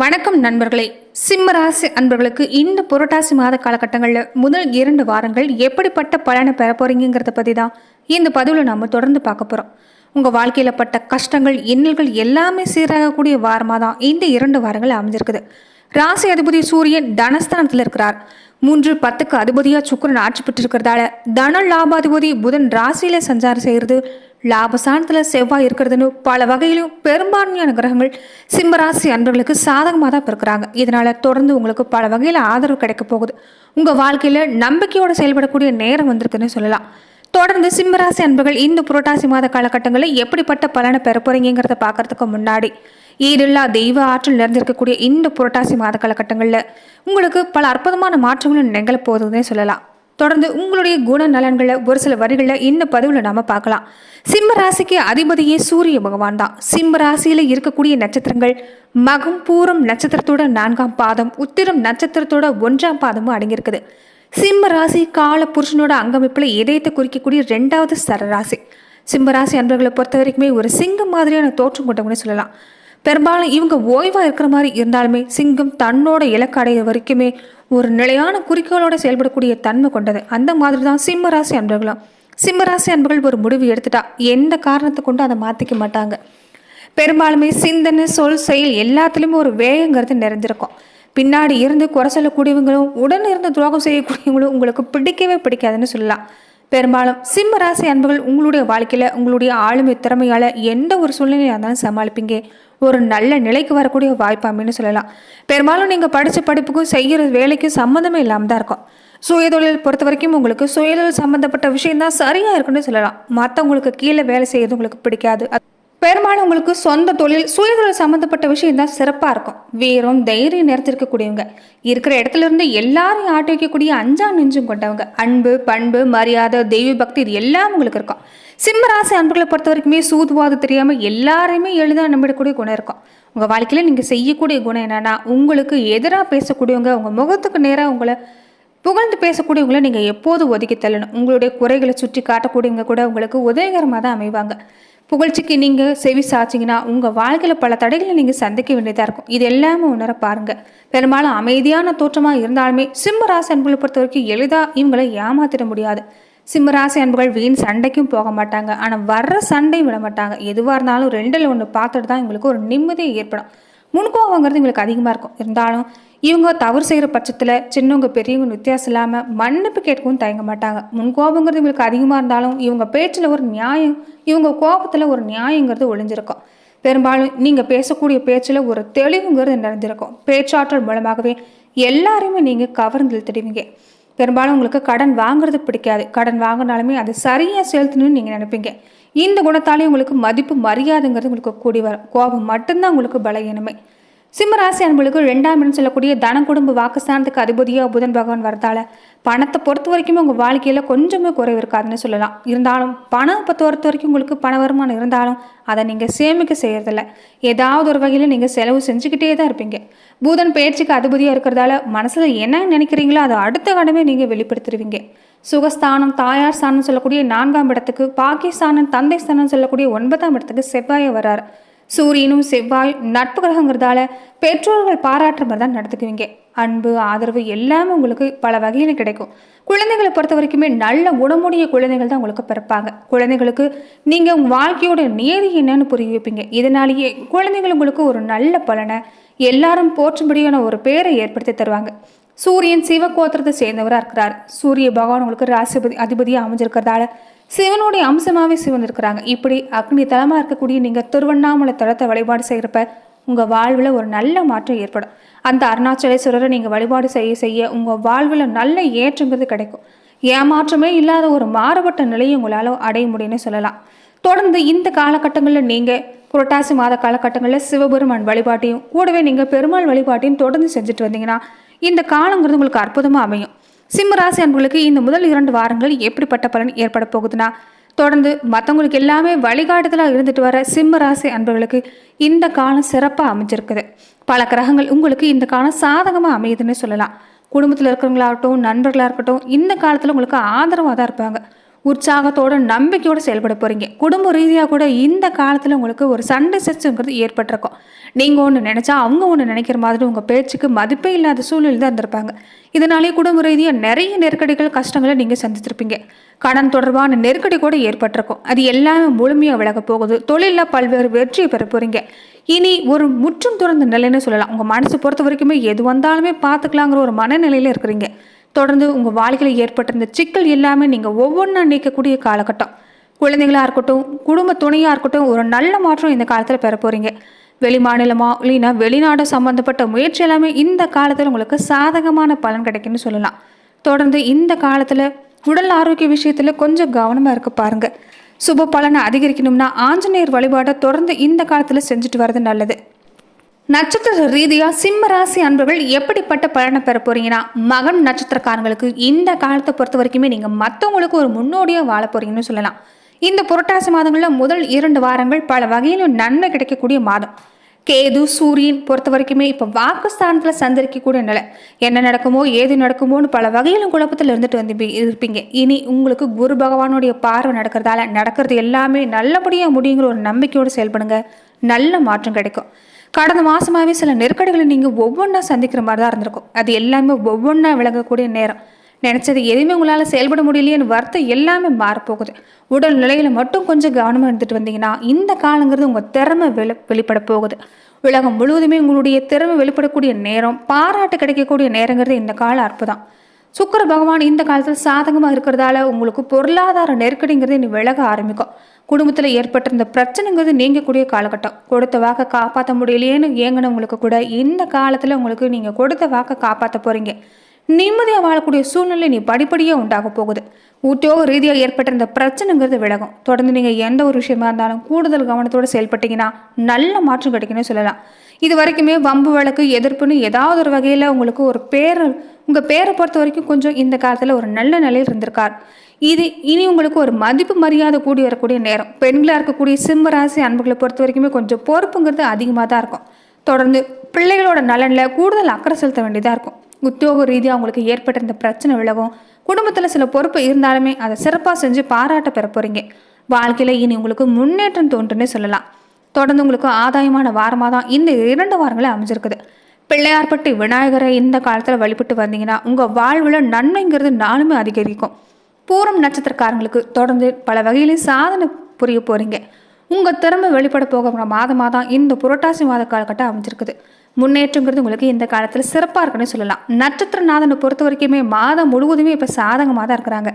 வணக்கம் நண்பர்களே. சிம்ம ராசி அன்பர்களுக்கு இந்த புரட்டாசி மாத காலகட்டங்களில் முதல் இரண்டு வாரங்கள் எப்படிப்பட்ட பலனை பெற போறீங்கிறத பற்றி தான் இந்த பதிவில் நம்ம தொடர்ந்து பார்க்க போகிறோம் உங்கள் வாழ்க்கையில் பட்ட கஷ்டங்கள் இன்னல்கள் எல்லாமே சீராகக்கூடிய வாரமாக தான் இந்த இரண்டு வாரங்கள் அமைஞ்சிருக்குது. ராசி அதிபதி சூரியன் தனஸ்தானத்தில் இருக்கிறார். மூன்று பத்துக்கு அதிபதியாக சுக்கிரன் ஆட்சி பெற்றிருக்கிறதால தன லாபாதிபதி புதன் ராசியில சஞ்சாரம் செய்கிறது. லாபஸ்தானத்தில் செவ்வாய் இருக்கிறதுன்னு பல வகையிலும் பெரும்பான்மையான கிரகங்கள் சிம்மராசி அன்பர்களுக்கு சாதகமாக தான் இருக்கிறாங்க இதனால் தொடர்ந்து உங்களுக்கு பல வகையில் ஆதரவு கிடைக்க போகுது. உங்கள் வாழ்க்கையில் நம்பிக்கையோடு செயல்படக்கூடிய நேரம் வந்திருக்குன்னு சொல்லலாம். தொடர்ந்து சிம்மராசி அன்புகள் இந்த புரட்டாசி மாத காலகட்டங்களில் எப்படிப்பட்ட பலனை பெற போறீங்கிறத பார்க்கறதுக்கு முன்னாடி ஈடில்லா தெய்வ ஆற்றல் நிறைந்திருக்கக்கூடிய இந்த புரட்டாசி மாத காலகட்டங்களில் உங்களுக்கு பல அற்புதமான மாற்றங்களும் நிகழ போகுதுன்னே சொல்லலாம். தொடர்ந்து உங்களுடைய குண நலன்களை ஒரு சில வரிகளில் இந்த பதிவில் நாம பார்க்கலாம். சிம்ம ராசிக்கு அதிபதியே சூரிய பகவான் தான். சிம்ம ராசியில் இருக்கக்கூடிய நட்சத்திரங்கள் மகம் பூரம் நட்சத்திரத்தோட நான்காம் பாதம் உத்திரம் நட்சத்திரத்தோட ஒன்றாம் பாதமும் அடங்கியிருக்குது. சிம்ம ராசி கால புருஷனோட அங்கமைப்பில் இதயத்தை குறிக்கக்கூடிய ரெண்டாவது சரராசி. சிம்ம ராசி அன்பர்களை பொறுத்த வரைக்குமே ஒரு சிங்கம் மாதிரியான தோற்றம் கொண்டவங்கன்னு சொல்லலாம். பெரும்பாலும் இவங்க ஓய்வாக இருக்கிற மாதிரி இருந்தாலுமே சிங்கம் தன்னோட இலக்கு அடைய வரைக்குமே ஒரு நிலையான குறிக்கோளோட செயல்படக்கூடிய தன்மை கொண்டது. அந்த மாதிரி தான் சிம்ம ராசி அன்பர்களும். சிம்ம ராசி அன்பர்கள் ஒரு முடிவு எடுத்துட்டா எந்த காரணத்தை கொண்டு அதை மாற்றிக்க மாட்டாங்க. பெரும்பாலுமே சிந்தனை சொல் செயல் எல்லாத்துலேயுமே ஒரு வேகங்கிறது நிறைஞ்சிருக்கும் பின்னாடி இருந்து குறை சொல்லக்கூடியவங்களும் உடன் இருந்து துரோகம் செய்யக்கூடியவங்களும் உங்களுக்கு பிடிக்கவே பிடிக்காதுன்னு சொல்லலாம். பெரும்பாலும் சிம்ம ராசி அன்புகள் உங்களுடைய வாழ்க்கையில் உங்களுடைய ஆளுமை திறமையால் எந்த ஒரு சூழ்நிலையாக இருந்தாலும் சமாளிப்பீங்க. ஒரு நல்ல நிலைக்கு வரக்கூடிய வாய்ப்பாமைன்னு சொல்லலாம். பெரும்பாலும் நீங்கள் படித்த படிப்புக்கும் செய்கிற வேலைக்கும் சம்மந்தமே இல்லாமல் தான் இருக்கும். சுயதொழில் பொறுத்த வரைக்கும் உங்களுக்கு சுயதொழில் சம்மந்தப்பட்ட விஷயம் தான் சரியாக இருக்குன்னு சொல்லலாம். மற்றவங்களுக்கு கீழே வேலை செய்யறது உங்களுக்கு பிடிக்காது. பெரும்பாலும் உங்களுக்கு சொந்த தொழில் சுயதொழில் சம்மந்தப்பட்ட விஷயம் தான் சிறப்பாக இருக்கும். வீரம் தைரியம் நிறைஞ்சிருக்கக்கூடியவங்க இருக்கிற இடத்துல இருந்து எல்லாரையும் ஆட்டி வைக்கக்கூடிய அஞ்சா நெஞ்சும் கொண்டவங்க. அன்பு பண்பு மரியாதை தெய்வ பக்தி இது எல்லாம் உங்களுக்கு இருக்கும். சிம்மராசி அன்புகளை பொறுத்த வரைக்குமே சூதுவாது தெரியாமல் எல்லாரையுமே எளிதாக நம்பிடக்கூடிய குணம் இருக்கும். உங்கள் வாழ்க்கையில் நீங்கள் செய்யக்கூடிய குணம் என்னென்னா உங்களுக்கு எதிராக பேசக்கூடியவங்க உங்கள் முகத்துக்கு நேராக உங்களை புகழ்ந்து பேசக்கூடியவங்களை நீங்கள் எப்போதும் ஒதுக்கி தள்ளணும். உங்களுடைய குறைகளை சுற்றி காட்டக்கூடியவங்க கூட உங்களுக்கு உதவிகரமாக தான் அமைவாங்க. புகழ்ச்சிக்கு நீங்கள் செவி சாச்சிங்கன்னா உங்கள் வாழ்க்கையில் பல தடைகளை நீங்கள் சந்திக்க வேண்டியதாக இருக்கும். இது எல்லாமே உணர பாருங்கள் பெரும்பாலும் அமைதியான தோற்றமாக இருந்தாலுமே சிம்மராசி அன்புகளை பொறுத்த வரைக்கும் எளிதாக இவங்களை ஏமாத்திட முடியாது. சிம்மராசி அன்புகள் வீண் சண்டைக்கும் போக மாட்டாங்க. ஆனால் வர்ற சண்டையும் விட மாட்டாங்க. எதுவாக இருந்தாலும் ரெண்டில் ஒன்று பார்த்துட்டு தான் இவங்களுக்கு ஒரு நிம்மதியை ஏற்படும். முன்கோவங்கிறது இவங்களுக்கு அதிகமாக இருக்கும். இருந்தாலும் இவங்க தவறு செய்கிற பட்சத்தில் சின்னவங்க பெரியவங்க வித்தியாசம் இல்லாமல் மன்னிப்பு கேட்கவும் தயங்க மாட்டாங்க. முன்கோபங்கிறது இவங்களுக்கு அதிகமாக இருந்தாலும் இவங்க பேச்சில் ஒரு நியாயம் இவங்க கோபத்தில் ஒரு நியாயங்கிறது ஒளிஞ்சிருக்கும். பெரும்பாலும் நீங்கள் பேசக்கூடிய பேச்சில் ஒரு தெளிவுங்கிறது நிறைஞ்சிருக்கும் பேச்சாற்றல் மூலமாகவே எல்லாரையுமே நீங்கள் கவர்ந்து இழுத்துடுவீங்க. பெரும்பாலும் உங்களுக்கு கடன் வாங்குறது பிடிக்காது. கடன் வாங்கினாலுமே அது சரியாக செலுத்தணும்னு நீங்கள் நினைப்பீங்க. இந்த குணத்தாலே உங்களுக்கு மதிப்பு மரியாதைங்கிறது உங்களுக்கு கூடி வரும். கோபம் மட்டும்தான் உங்களுக்கு பலகீனமே. சிம்மராசி அன்பர்களுக்கு ரெண்டாம் இடம் சொல்லக்கூடிய தன குடும்ப வாக்குஸ்தானத்துக்கு அதிபதியாக புதன் பகவான் வரதால பணத்தை பொறுத்த வரைக்குமே உங்கள் வாழ்க்கையில் கொஞ்சமே குறைவு இருக்காதுன்னு சொல்லலாம். இருந்தாலும் பணம் பொறுத்த வரைக்கும் உங்களுக்கு பண வருமானம் இருந்தாலும் அதை நீங்கள் சேமிக்க செய்கிறதில்ல ஏதாவது ஒரு வகையில் நீங்கள் செலவு செஞ்சுக்கிட்டே தான் இருப்பீங்க. பூதன் பயிற்சிக்கு அதிபதியாக இருக்கிறதால மனசில் என்ன நினைக்கிறீங்களோ அதை அடுத்த கடமே நீங்கள் வெளிப்படுத்திடுவீங்க. சுகஸ்தானம் தாயார் ஸ்தானம் சொல்லக்கூடிய நான்காம் இடத்துக்கு பாகிஸ்தானம் தந்தை ஸ்தானம் சொல்லக்கூடிய ஒன்பதாம் இடத்துக்கு செவ்வாயை வர்றார் சூரியனும் செவ்வாய் நட்பு கிரகங்கிறதால பெற்றோர்கள் பாராட்டுற மாதிரி தான் நடத்துக்குவீங்க அன்பு ஆதரவு எல்லாமே உங்களுக்கு பல வகையில் கிடைக்கும். குழந்தைகளை பொறுத்த வரைக்குமே நல்ல குணமுடைய குழந்தைகள் தான் உங்களுக்கு பிறப்பாங்க. குழந்தைகளுக்கு நீங்கள் உங்கள் வாழ்க்கையோட நேதி என்னன்னு புரிய வைப்பீங்க. இதனாலேயே குழந்தைகள் உங்களுக்கு ஒரு நல்ல பலனை எல்லாரும் போற்றும்படியான ஒரு பேரை ஏற்படுத்தி தருவாங்க. சூரியன் சிவகோத்திரத்தை சேர்ந்தவராக இருக்கிறார். சூரிய பகவான் உங்களுக்கு ராசிபதி அதிபதியாக அமைஞ்சிருக்கிறதால சிவனுடைய அம்சமாகவே சிவன் இருக்கிறாங்க இப்படி அக்னி தலமாக இருக்கக்கூடிய நீங்கள் திருவண்ணாமலை தலத்தை வழிபாடு செய்கிறப்ப உங்கள் வாழ்வில் ஒரு நல்ல மாற்றம் ஏற்படும். அந்த அருணாச்சலேஸ்வரரை நீங்கள் வழிபாடு செய்ய செய்ய உங்கள் வாழ்வில் நல்ல ஏற்றங்கிறது கிடைக்கும். ஏமாற்றமே இல்லாத ஒரு மாறுபட்ட நிலையை உங்களால் அடைய முடியும்னு சொல்லலாம். தொடர்ந்து இந்த காலகட்டங்களில் நீங்கள் புரட்டாசி மாத காலகட்டங்களில் சிவபெருமான் வழிபாட்டையும் கூடவே நீங்கள் பெருமாள் வழிபாட்டையும் தொடர்ந்து செஞ்சுட்டு வந்தீங்கன்னா இந்த காலங்கிறது உங்களுக்கு அற்புதமாக அமையும். சிம்மராசி அன்புகளுக்கு இந்த முதல் இரண்டு வாரங்கள் எப்படிப்பட்ட பலன் ஏற்பட போகுதுன்னா தொடர்ந்து மற்றவங்களுக்கு எல்லாமே வழிகாட்டுதலாக இருந்துட்டு வர சிம்ம ராசி அன்பர்களுக்கு இந்த காலம் சிறப்பாக அமைஞ்சிருக்குது. பல கிரகங்கள் உங்களுக்கு இந்த காலம் சாதகமாக அமையுதுன்னு சொல்லலாம். குடும்பத்தில் இருக்கிறவங்களாகட்டும் நண்பர்களாக இருக்கட்டும் இந்த காலத்தில் உங்களுக்கு ஆதரவாக தான் இருப்பாங்க. உற்சாகத்தோட நம்பிக்கையோடு செயல்பட போகிறீங்க குடும்ப ரீதியாக கூட இந்த காலத்தில் உங்களுக்கு ஒரு சண்டை சச்சுங்கிறது ஏற்பட்டிருக்கும். நீங்கள் ஒன்று நினச்சா அவங்க ஒன்று நினைக்கிற மாதிரி உங்கள் பேச்சுக்கு மதிப்பே இல்லாத சூழ்நிலை தான் இருந்திருப்பாங்க. இதனாலேயே குடும்ப ரீதியாக நிறைய நெருக்கடிகள் கஷ்டங்களை நீங்கள் சந்திச்சிருப்பீங்க கடன் தொடர்பான நெருக்கடி கூட ஏற்பட்டிருக்கும். அது எல்லாமே முழுமையாக விலக போகுது. தொழிலில் பல்வேறு வெற்றியை பெற போகிறீங்க இனி ஒரு முற்றும் துறந்த நிலைன்னு சொல்லலாம். உங்கள் மனசு பொறுத்த வரைக்குமே எது வந்தாலுமே பார்த்துக்கலாங்கிற ஒரு மனநிலையில் இருக்கிறீங்க. தொடர்ந்து உங்கள் வாழ்க்கையில் ஏற்பட்டிருந்த சிக்கல் எல்லாமே நீங்கள் ஒவ்வொன்றா நீக்கக்கூடிய காலகட்டம். குழந்தைகளாக இருக்கட்டும் குடும்ப துணையாக இருக்கட்டும் ஒரு நல்ல மாற்றம் இந்த காலத்தில் பெற போகிறீங்க வெளி மாநிலமாக இல்லைன்னா வெளிநாடு சம்மந்தப்பட்ட முயற்சி எல்லாமே இந்த காலத்தில் உங்களுக்கு சாதகமான பலன் கிடைக்குன்னு சொல்லலாம். தொடர்ந்து இந்த காலத்தில் உடல் ஆரோக்கிய விஷயத்தில் கொஞ்சம் கவனமாக இருக்க பாருங்கள் சுப பலனை அதிகரிக்கணும்னா ஆஞ்சநேயர் வழிபாடை தொடர்ந்து இந்த காலத்தில் செஞ்சுட்டு வர்றது நல்லது. நட்சத்திர ரீதியாக சிம்ம ராசி அன்பர்கள் எப்படிப்பட்ட பலனை பெற போறீங்கன்னா மகன் நட்சத்திரக்காரங்களுக்கு இந்த காலத்தை பொறுத்த வரைக்குமே நீங்கள் மற்றவங்களுக்கு ஒரு முன்னோடியாக வாழ போறீங்கன்னு சொல்லலாம். இந்த புரட்டாசி மாதங்களில் முதல் இரண்டு வாரங்கள் பல வகையிலும் நன்மை கிடைக்கக்கூடிய மாதம். கேது சூரியன் பொறுத்த வரைக்குமே இப்போ வாக்குஸ்தானத்தில் சந்தரிக்கக்கூடிய நிலை. என்ன நடக்குமோ ஏது நடக்குமோன்னு பல வகையிலும் குழப்பத்தில் இருந்துட்டு வந்து இருப்பீங்க. இனி உங்களுக்கு குரு பகவானுடைய பார்வை நடக்கிறதால நடக்கிறது எல்லாமே நல்லபடியாக முடியுங்கிற ஒரு நம்பிக்கையோடு செயல்படுங்க. நல்ல மாற்றம் கிடைக்கும். கடந்த மாதமாகவே சில நெருக்கடிகளை நீங்கள் ஒவ்வொன்றா சந்திக்கிற மாதிரி தான் இருந்திருக்கும். அது எல்லாமே ஒவ்வொன்றா விலகக்கூடிய நேரம். நினச்சது எதுவுமே உங்களால் செயல்பட முடியலையேன்னு வருத்தம் எல்லாமே மாறப்போகுது. உடல் நிலையில் மட்டும் கொஞ்சம் கவனமாக இருந்துட்டு வந்தீங்கன்னா இந்த காலங்கிறது உங்கள் திறமை வெளி வெளிப்பட போகுது. உலகம் முழுவதுமே உங்களுடைய திறமை வெளிப்படக்கூடிய நேரம் பாராட்டு கிடைக்கக்கூடிய நேரங்கிறது இந்த கால அற்புதம். சுக்கர பகவான் இந்த காலத்தில் சாதகமாக இருக்கிறதால உங்களுக்கு பொருளாதார நெருக்கடிங்கிறது இனி விலக ஆரம்பிக்கும். குடும்பத்தில் ஏற்பட்டிருந்த பிரச்சனைங்கிறது நீங்கக்கூடிய காலகட்டம். கொடுத்த வாக்கை காப்பாற்ற முடியலையேன்னு ஏங்கினவங்களுக்கு கூட இந்த காலத்தில் உங்களுக்கு நீங்கள் கொடுத்த வாக்கை காப்பாற்ற போகிறீங்க நிம்மதியாக வாழக்கூடிய சூழ்நிலை நீ படிப்படியாக உண்டாக போகுது. உத்தியோக ரீதியாக ஏற்பட்டிருந்த பிரச்சனைங்கிறது விலகும். தொடர்ந்து நீங்கள் எந்த ஒரு விஷயமா இருந்தாலும் கூடுதல் கவனத்தோடு செயல்பட்டீங்கன்னா நல்ல மாற்றம் கிடைக்குன்னு சொல்லலாம். இது வரைக்குமே வம்பு வழக்கு எதிர்ப்புன்னு ஏதாவது ஒரு வகையில் உங்களுக்கு ஒரு பேர் உங்கள் பேரை பொறுத்த வரைக்கும் கொஞ்சம் இந்த காலத்தில் ஒரு நல்ல நிலையில் இருந்திருக்கார். இது இனி உங்களுக்கு ஒரு மதிப்பு மரியாதை கூடி வரக்கூடிய நேரம். பெண்களாக இருக்கக்கூடிய சிம்ம ராசி அன்புகளை பொறுத்த வரைக்குமே கொஞ்சம் பொறுப்புங்கிறது அதிகமாக தான் இருக்கும். தொடர்ந்து பிள்ளைகளோட நலனில் கூடுதல் அக்கறை செலுத்த வேண்டியதாக இருக்கும். உத்தியோக ரீதியாக அவங்களுக்கு ஏற்பட்டிருந்த பிரச்சனை விலகும். குடும்பத்தில் சில பொறுப்பு இருந்தாலுமே அதை சிறப்பாக செஞ்சு பாராட்ட பெற போகிறீங்க வாழ்க்கையில் இனி உங்களுக்கு முன்னேற்றம் தோன்றுன்னு சொல்லலாம். தொடர்ந்து உங்களுக்கு ஆதாயமான வாரமாக தான் இந்த இரண்டு வாரங்களே அமைஞ்சிருக்குது. பிள்ளையார்பட்டி விநாயகரை இந்த காலத்தில் வழிபட்டு வந்தீங்கன்னா உங்கள் வாழ்வில் நன்மைங்கிறது நாளுமே அதிகரிக்கும். பூரம் நட்சத்திரக்காரங்களுக்கு தொடர்ந்து பல வகையிலும் சாதனை புரிய போகிறீங்க உங்கள் திறமை வெளிப்பட போகிற மாதமாக தான் இந்த புரட்டாசி மாத காலகட்டம் அமைஞ்சிருக்குது. முன்னேற்றங்கிறது உங்களுக்கு இந்த காலத்தில் சிறப்பாக இருக்குன்னு சொல்லலாம். நட்சத்திரநாதனை பொறுத்த வரைக்குமே மாதம் முழுவதுமே இப்போ சாதகமாக தான் இருக்கிறாங்க.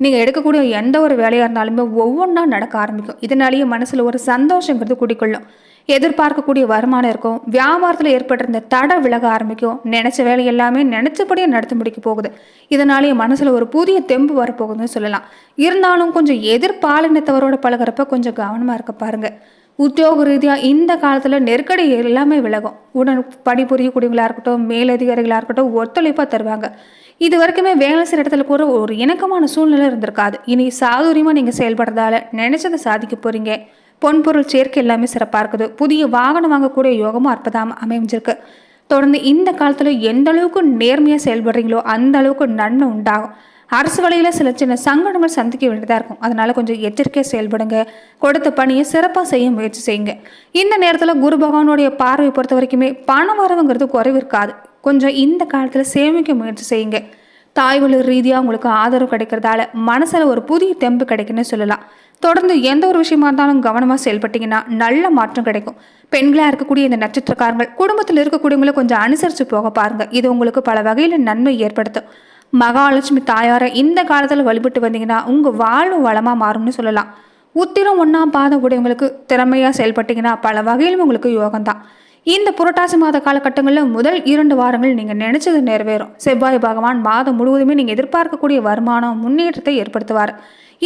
நீங்கள் எடுக்கக்கூடிய எந்த ஒரு வேலையாக இருந்தாலுமே ஒவ்வொன்றா நடக்க ஆரம்பிக்கும். இதனாலேயே மனசில் ஒரு சந்தோஷங்கிறது குடிக்கொள்ளும் எதிர்பார்க்கக்கூடிய வருமானம் இருக்கும். வியாபாரத்தில் ஏற்பட்டிருந்த தடை விலக ஆரம்பிக்கும். நினச்ச வேலை எல்லாமே நினச்சபடியே நடத்தி முடிக்க போகுது. இதனாலேயே மனசில் ஒரு புதிய தெம்பு வரப்போகுதுன்னு சொல்லலாம். இருந்தாலும் கொஞ்சம் எதிர்பாலினத்தவரோட பழகிறப்ப கொஞ்சம் கவனமாக இருக்க பாருங்கள் உத்தியோக ரீதியாக இந்த காலத்தில் நெருக்கடி எல்லாமே விலகும். உடன் பணிபுரியக்கூடியவங்களாக இருக்கட்டும் மேலதிகாரிகளாக இருக்கட்டும் ஒத்துழைப்பாக தருவாங்க. இது வரைக்குமே வேலை செய்கிற இடத்துல கூட ஒரு இணக்கமான சூழ்நிலை இருந்திருக்காது. இனி சாதுரியமாக நீங்கள் செயல்படுறதால நினைச்சதை சாதிக்க போகிறீங்க பொன்பொருள் சேர்க்கை எல்லாமே சிறப்பாக இருக்குது புதிய வாகனம் வாங்கக்கூடிய யோகமும் அற்புதம் அமைஞ்சிருக்கு. தொடர்ந்து இந்த காலத்தில் எந்த அளவுக்கு நேர்மையாக செயல்படுறீங்களோ அந்த அளவுக்கு நன்மை உண்டாகும். அரசு வழியில் சில சின்ன சங்கடங்கள் சந்திக்க வேண்டியதாக இருக்கும். அதனால் கொஞ்சம் எச்சரிக்கையாக செயல்படுங்க. கொடுத்த பணியை சிறப்பாக செய்ய முயற்சி செய்யுங்க. இந்த நேரத்தில் குரு பகவானுடைய பார்வை பொறுத்த வரைக்குமே பண வரவுங்கிறது குறைவு இருக்காது. கொஞ்சம் இந்த காலத்தில் சேமிக்க முயற்சி செய்யுங்க. தாய்வழி ரீதியாக உங்களுக்கு ஆதரவு கிடைக்கிறதால மனசில் ஒரு புதிய தெம்பு கிடைக்குன்னு சொல்லலாம். தொடர்ந்து எந்த ஒரு விஷயமா இருந்தாலும் கவனமாக செயல்பட்டீங்கன்னா நல்ல மாற்றம் கிடைக்கும். பெண்களாக இருக்கக்கூடிய இந்த நட்சத்திரக்காரங்கள் குடும்பத்தில் இருக்கக்கூடியவங்களை கொஞ்சம் அனுசரித்து போக பாருங்கள் இது உங்களுக்கு பல வகையில் நன்மை ஏற்படுத்தும். மகாலட்சுமி தாயாரை இந்த காலத்தில் வழிபட்டு வந்தீங்கன்னா உங்கள் வாழ்வு வளமாக மாறும்னு சொல்லலாம். உத்திரம் ஒன்றாம் பாதம் உடையவங்களுக்கு திறமையாக செயல்பட்டீங்கன்னா பல வகையிலும் உங்களுக்கு யோகம்தான். இந்த புரட்டாசி மாத காலகட்டங்களில் முதல் இரண்டு வாரங்கள் நீங்கள் நினைச்சது நிறைவேறும். செவ்வாய் பகவான் மாதம் முழுவதுமே நீங்கள் எதிர்பார்க்கக்கூடிய வருமானம் முன்னேற்றத்தை ஏற்படுத்துவார்.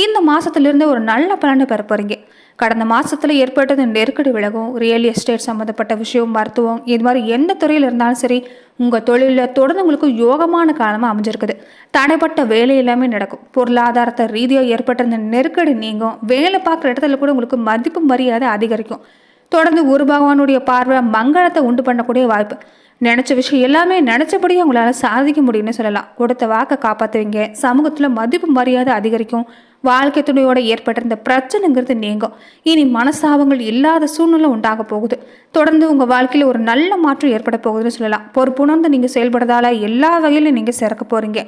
இந்த மாதத்திலிருந்து ஒரு நல்ல பலனை பெற போகிறீங்க கடந்த மாதத்தில் ஏற்பட்டது நெருக்கடி விலகும் ரியல் எஸ்டேட் சம்மந்தப்பட்ட விஷயம் மருத்துவம் இது மாதிரி எந்த துறையில் இருந்தாலும் சரி உங்கள் தொழிலில் தொடர்ந்து உங்களுக்கு யோகமான காலமாக அமைஞ்சிருக்குது. தடைப்பட்ட வேலை எல்லாமே நடக்கும். பொருளாதாரத்தை ரீதியாக ஏற்பட்ட இந்த நெருக்கடி நீங்கும். வேலை பார்க்குற இடத்துல கூட உங்களுக்கு மதிப்பு மரியாதை அதிகரிக்கும். தொடர்ந்து குரு பகவானுடைய பார்வை மங்களத்தை உண்டு பண்ணக்கூடிய வாய்ப்பு. நினச்ச விஷயம் எல்லாமே நினச்சபடியே உங்களால் சாதிக்க முடியும்னு சொல்லலாம். கொடுத்த வாக்கை காப்பாற்றுவீங்க சமூகத்தில் மதிப்பு மரியாதை அதிகரிக்கும். வாழ்க்கை துணையோட ஏற்பட்டிருந்த பிரச்சனைங்கிறது நீங்கும். இனி மனசாபங்கள் இல்லாத சூழ்நிலை உண்டாக போகுது. தொடர்ந்து உங்கள் வாழ்க்கையில் ஒரு நல்ல மாற்றம் ஏற்பட போகுதுன்னு சொல்லலாம். பொறுப்புணர்ந்து நீங்கள் செயல்படுறதால எல்லா வகையிலும் நீங்கள் சிறக்க போகிறீங்க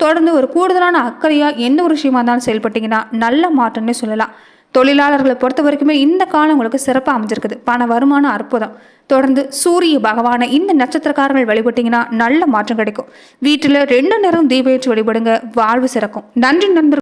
தொடர்ந்து ஒரு கூடுதலான அக்கறையாக எந்த ஒரு விஷயமா இருந்தாலும் செயல்பட்டீங்கன்னா நல்ல மாற்றம்னே சொல்லலாம். தொழிலாளர்களை பொறுத்த வரைக்குமே இந்த காலம் உங்களுக்கு சிறப்பாக அமைஞ்சிருக்குது. பண வருமானம் அற்புதம். தொடர்ந்து சூரிய பகவானை இந்த நட்சத்திரக்காரர்கள் வழிபட்டீங்கன்னா நல்ல மாற்றம் கிடைக்கும். வீட்டில் ரெண்டு நேரம் தீபேற்றி வழிபடுங்க. வாழ்வு சிறக்கும். நன்றி நண்பர்கள்.